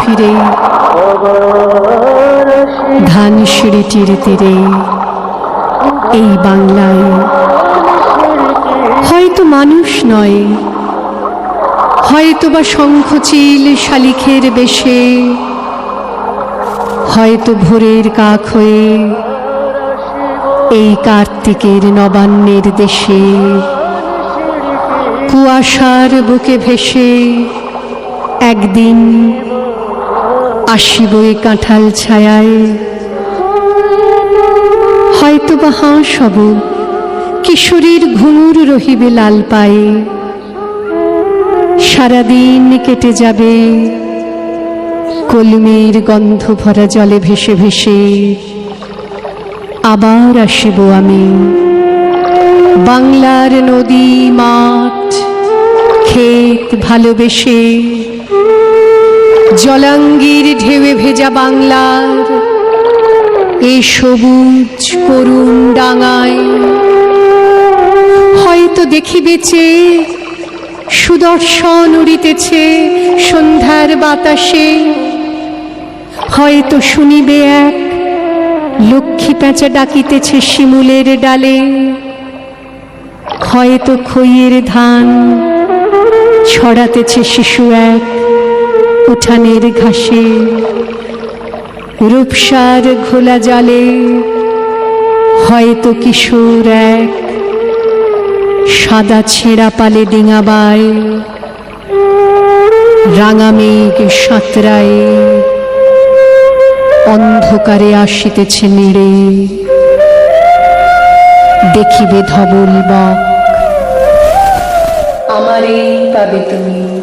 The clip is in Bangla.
ফিরে। ধান সিঁড়িটির তীরে, এই বাংলায়। হয়তো মানুষ নয় হয়তো বা শঙ্খচিল শালিখের বেশে, হয়তো ভোরের কাক হয়ে এই কার্তিকের নবান্নের দেশে, কুয়াশার বুকে ভেসে একদিন আসিব এই কাঁঠাল ছায়ায়। হয়তো বা হাঁস হব কিশোরীর ঘুঙুর রহিবে লাল পায়ে। সারাদিন কেটে যাবে, কলমির গন্ধ ভরা জলে ভেসে ভেসে। আবার আসিব আমি। বাংলার নদী মাঠ, ক্ষেত ভালোবেসে। জলাঙ্গির ঢেউয়ে ভেজা বাংলার এ সবুজ করুণ ডাঙায়। হয়তো দেখিবেছে সুদর্শন উড়িতেছে সন্ধ্যার বাতাসে। হয়তো শুনিবে এক লক্ষ্মী পেঁচা ডাকিতেছে শিমুলের ডালে। হয়তো খইয়ের ধান ছড়াতেছে শিশু এক উঠানের ঘাসে, রূপসার ঘোলা জলে, হয়তো কিশোর এক সাদা ছেঁড়া পালে ডিঙাবায় রাঙা মেঘ সাঁতরায়, অন্ধকারে আসিতেছে নেড়ে দেখিবে ধবল বক। আমারে পাবে তুমি।